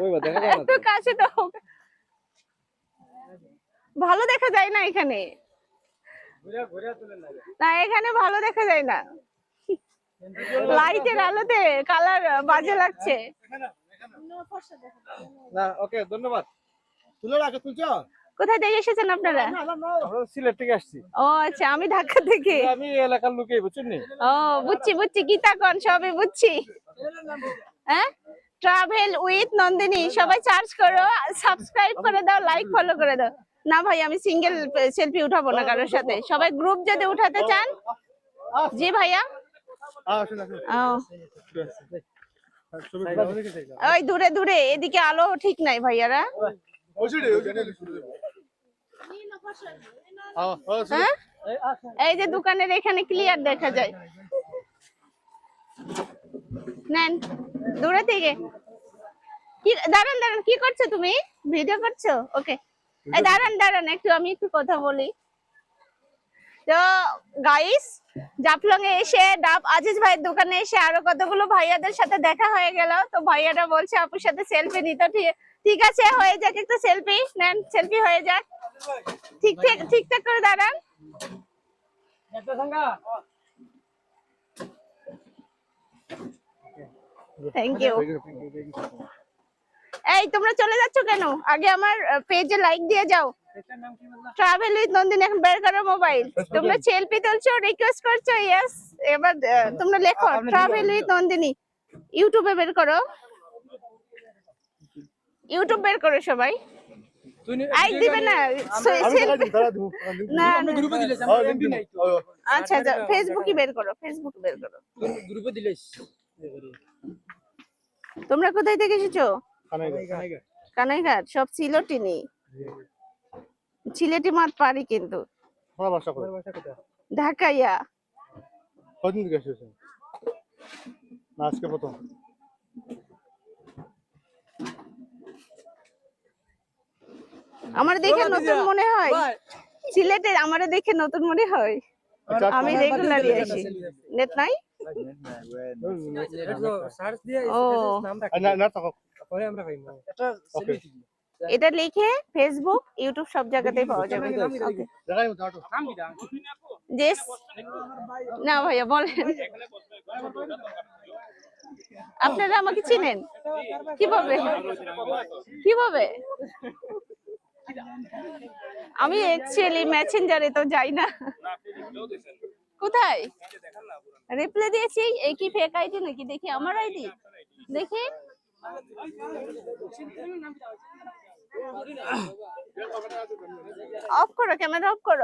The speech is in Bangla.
ওই বা দেখা যায় না একটু কাছে তো ভালো দেখা যায় না এখানে। না এখানে ভালো দেখা যায় না। লাইটের আলোতে কালার বাজে লাগছে। না ওকে ধন্যবাদ। তুলে রাখে তুলছ? কোথায় থেকে এসেছেন আপনারা? আমরা সিলেট থেকে আসছি। ও আচ্ছা আমি ঢাকা থেকে। আমি এলাকার লোকই বুঝছেন ও বুঝছি বুঝছি গীতা কন সবই বুঝছি। হ্যাঁ? ট্রাভেল উইথ নন্দিনী সবাই চার্জ করো সাবস্ক্রাইব করে দাও লাইক ফলো করে দাও। না ভাই আমি সিঙ্গেল সেলফি উঠাবো না কারোর সাথে। সবাই গ্রুপ যদি উঠাতে চান। জি ভাইয়া। ওই দূরে দূরে এদিকে আলো ঠিক নাই ভাইয়ারা। হ্যাঁ? এই যে দোকানের এখানে ক্লিয়ার দেখা যায়। নেন দূরে থেকে। কি দাঁড়ান দাঁড়ান কি করছ তুমি? ভিডিও করছ? ওকে এই দাঁড়ান দাঁড়ান একটু আমি একটু কথা বলি। তো গাইস জাফলং এ এসে ডাব আজিজ ভাইয়ের দোকানে এসে আরও কতগুলো ভাইয়াদের সাথে দেখা হয়ে গেল। তো ভাইয়ারা বলছে আপুর সাথে সেলফি নিতে ঠিক ঠিক আছে হয়ে যাক একটা সেলফি নেন সেলফি হয়ে যাক। ঠিক ঠিক ঠিকঠাক করে দাঁড়ান। থ্যাংক ইউ এই তোমরা চলে যাচ্ছ কেন? আগে আমার পেজে লাইক দিয়ে যাও। ট্রাভেল উইথ নন্দিনী এখন বের করো মোবাইল তোমরা সেলফি তুলছো রিকোয়েস্ট করছ ইয়েস এবার তোমরা লেখো ট্রাভেল উইথ নন্দিনী ইউটিউবে বের করো। ইউটিউব বের করো সবাই। আই দিবে না না নাই। আচ্ছা আচ্ছা ফেসবুকে বের করো ফেসবুকে বের করো। গ্রুপে দিলে তোমরা কোথায় থেকে এসেছ? কানাইঘাট। সব সিলটিনি সিলেটি মাত পারি কিন্তু। আমার ঢাকাইয়া। কদিন থেকে এসেছেন না আজকে প্রথম। আমার দেখে নতুন মনে হয়? সিলেটে আমারে দেখে নতুন মনে হয়? আচ্ছা, আমি রেগুলারই আসি। নেট নাই? এটা লিখে ফেসবুক ইউটিউব সব জায়গাতেই পাওয়া যাবে. না ভাইয়া বলেন আপনারা আমাকে চিনেন কীভাবে কীভাবে আমি অ্যাকচুয়ালি মেসেঞ্জারে তো যাই না কোথায়? রিপ্লে দিয়েছি, এই কি ফেক আইডি নাকি? দেখি আমার আইডি দেখি। অফ করো ক্যামেরা অফ করো।